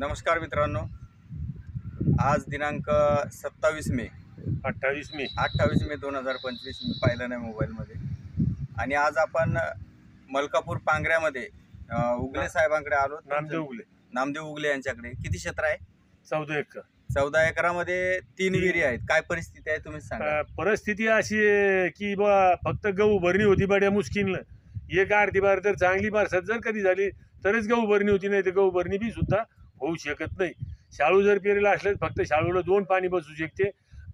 नमस्कार मित्रांनो. आज दिनांक सत्तावीस मे. अठ्ठावीस मे. अठ्ठावीस मे दोन हजार पंचवीस मी पाहिलं नाही मोबाईलमध्ये. आणि आज आपण मलकापूर पांगऱ्यामध्ये उगले साहेबांकडे आलो. नामदेव उगले. नामदेव उगले यांच्याकडे. किती क्षेत्र आहे? चौदा एकर. चौदा एकरामध्ये तीन विहिरी आहेत. काय परिस्थिती आहे तुम्ही सांगा. परिस्थिती अशी आहे की बा फक्त गहू भरणी होती बड्या मुश्किलनं. एक अर्धी बार तर चांगली बारसात जर कधी झाली तरच गहू भरणी होती नाही तर गहू भरणी बी सुद्धा होऊ शकत नाही. शाळू जर पेरेला असलं तर फक्त शाळूला दोन पाणी बसू शकते.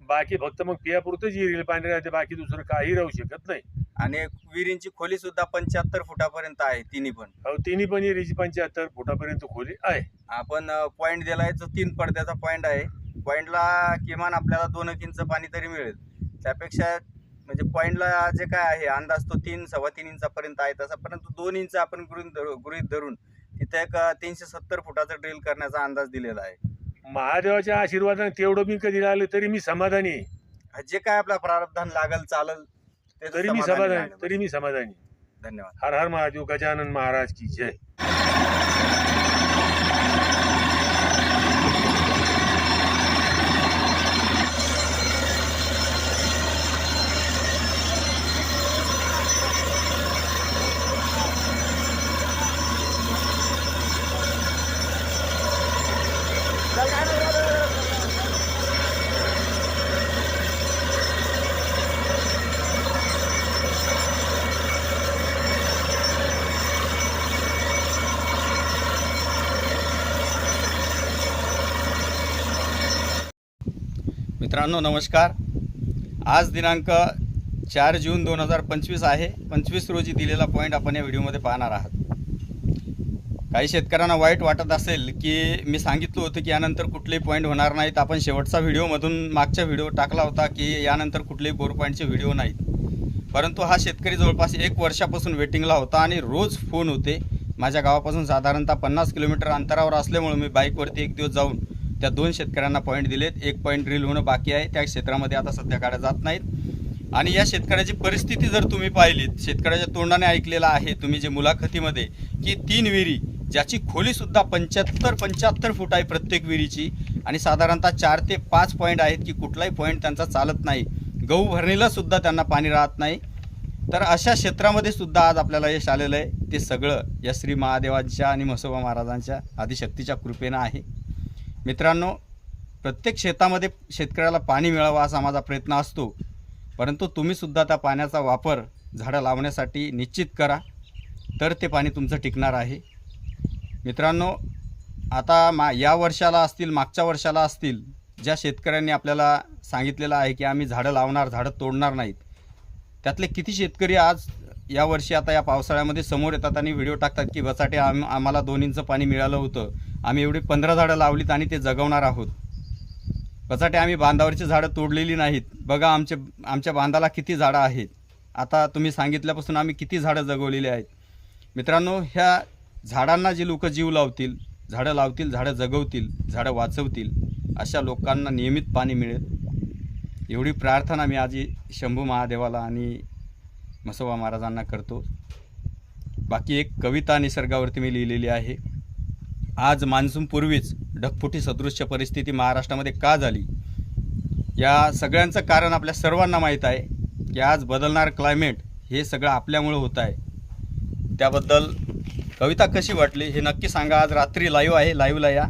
बाकी फक्त मग पियापुरतंच विहिरीला पाणी राहते. बाकी दुसरं काही राहू शकत नाही. आणि विहिरींची खोली सुद्धा पंच्याहत्तर फुटापर्यंत आहे तिन्ही पण. अहो तिन्ही पण विहिरीची पंच्याहत्तर फुटापर्यंत खोली आहे. आपण पॉईंट दिलाय जो तीन पडद्याचा पॉईंट आहे. पॉईंटला किमान आपल्याला दोन एक इंच पाणी तरी मिळेल. त्यापेक्षा म्हणजे पॉईंटला जे काय आहे अंदाज तो तीन सव्वा तीन इंचापर्यंत आहे. तसा परंतु दोन इंच आपण गृहीत धरू गृहीत धरून तिथे एक तीनशे सत्तर फुटाचा ड्रिल करण्याचा अंदाज दिलेला आहे. महादेवाच्या आशीर्वादाने तेवढं मी कधी राहिलं तरी मी समाधानी आहे. जे काय आपला प्रारब्धान लागल चालल ते तरी मी समाधानी. तरी मी समाधानी धन्यवाद. हर हर महादेव गजानन महाराज की जय. मित्रांनो नमस्कार. आज दिनांक चार जून दोन हजार पंचवीस आहे. पंचवीस रोजी दिलेला पॉईंट आपण या व्हिडिओमध्ये पाहणार आहात. काही शेतकऱ्यांना वाईट वाटत असेल की मी सांगितलं होतं की यानंतर कुठलेही पॉईंट होणार नाहीत. आपण शेवटचा व्हिडिओमधून मागचा व्हिडिओ टाकला होता की यानंतर कुठलेही बोर पॉईंटचे व्हिडिओ नाहीत. परंतु हा शेतकरी जवळपास एक वर्षापासून वेटिंगला होता आणि रोज फोन होते. माझ्या गावापासून साधारणतः पन्नास किलोमीटर अंतरावर असल्यामुळे मी बाईकवरती एक दिवस जाऊन त्या दोन शेतकऱ्यांना पॉईंट दिलेत. एक पॉईंट ड्रिल होणं बाकी आहे. त्या क्षेत्रामध्ये आता सध्या काढ्या जात नाहीत. आणि या शेतकऱ्याची परिस्थिती जर तुम्ही पाहिलीत शेतकऱ्याच्या तोंडाने ऐकलेलं आहे तुम्ही जे मुलाखतीमध्ये की तीन विहिरी ज्याची खोलीसुद्धा पंच्याहत्तर पंच्याहत्तर फूट आहे प्रत्येक विहिरीची आणि साधारणतः चार ते पाच पॉईंट आहेत की कुठलाही पॉईंट त्यांचा चालत नाही. गहू भरणीला सुद्धा त्यांना पाणी राहत नाही. तर अशा क्षेत्रामध्ये सुद्धा आज आपल्याला यश आलेलं आहे. ते सगळं या श्री महादेवांच्या आणि म्हसोबा महाराजांच्या आदिशक्तीच्या कृपेनं आहे. मित्रांनो प्रत्येक शेतामध्ये शेतकऱ्याला पाणी मिळावं असा माझा प्रयत्न असतो. परंतु तुम्हीसुद्धा त्या पाण्याचा वापर झाडं लावण्यासाठी निश्चित करा तर ते पाणी तुमचं टिकणार आहे. मित्रांनो आता मा या वर्षाला असतील मागच्या वर्षाला असतील ज्या शेतकऱ्यांनी आपल्याला सांगितलेलं आहे की आम्ही झाडं लावणार झाडं तोडणार नाहीत त्यातले किती शेतकरी आज या वर्षी आता या पावसाळ्यामध्ये समोर येतात आणि व्हिडिओ टाकतात की बसाटे आम आम्हाला दोन इंच पाणी मिळालं होतं. आम्ही एवढी पंधरा झाडं लावलीत आणि ते जगवणार आहोत. बसाटे आम्ही बांधावरची झाडं तोडलेली नाहीत. बघा आमचे आमच्या बांधाला किती झाडं आहेत. आता तुम्ही सांगितल्यापासून आम्ही किती झाडं जगवलेली आहेत. मित्रांनो ह्या झाडांना जे लोकं जीव लावतील झाडं लावतील झाडं जगवतील झाडं वाचवतील अशा लोकांना नियमित पाणी मिळेल. एवढी प्रार्थना मी आज शंभू महादेवाला आणि म्हसोबा महाराजांना करतो. बाकी एक कविता निसर्गावरती मी लिहिलेली आहे. आज मान्सूनपूर्वीच ढगफुटी सदृश्य परिस्थिती महाराष्ट्रामध्ये का झाली? या सगळ्यांचं कारण आपल्या सर्वांना माहीत आहे की आज बदलणार क्लायमेट हे सगळं आपल्यामुळं होत आहे. त्याबद्दल कविता कशी वाटली हे नक्की सांगा. आज रात्री लाईव्ह आहे लाईव्हला या.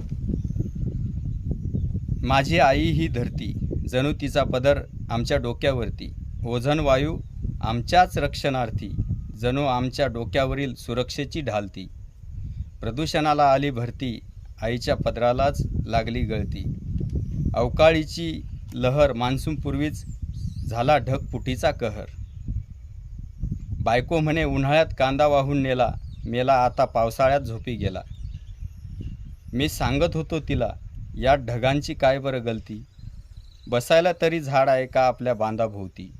माझी आई ही धरती जणू तिचा पदर आमच्या डोक्यावरती. ओझन वायू आमच्याच रक्षणार्थी जणू आमच्या डोक्यावरील सुरक्षेची ढालती. प्रदूषणाला आली भरती आईच्या पदरालाच लागली गळती. अवकाळीची लहर मान्सूनपूर्वीच झाला ढगपुटीचा कहर. बायको म्हणे उन्हाळ्यात कांदा वाहून नेला मेला आता पावसाळ्यात झोपी गेला. मी सांगत होतो तिला या ढगांची काय बरं गलती? बसायला तरी झाड आहे का आपल्या बांधाभोवती?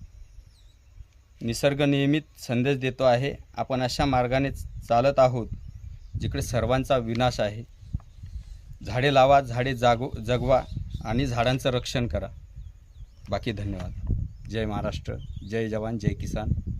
निसर्ग नियमित संदेश देतो आहे. आपण अशा मार्गाने चालत आहोत जिकडे सर्वांचा विनाश आहे. झाडे लावा झाडे जागो जगवा आणि झाडांचं रक्षण करा. बाकी धन्यवाद. जय महाराष्ट्र. जय जवान जय किसान.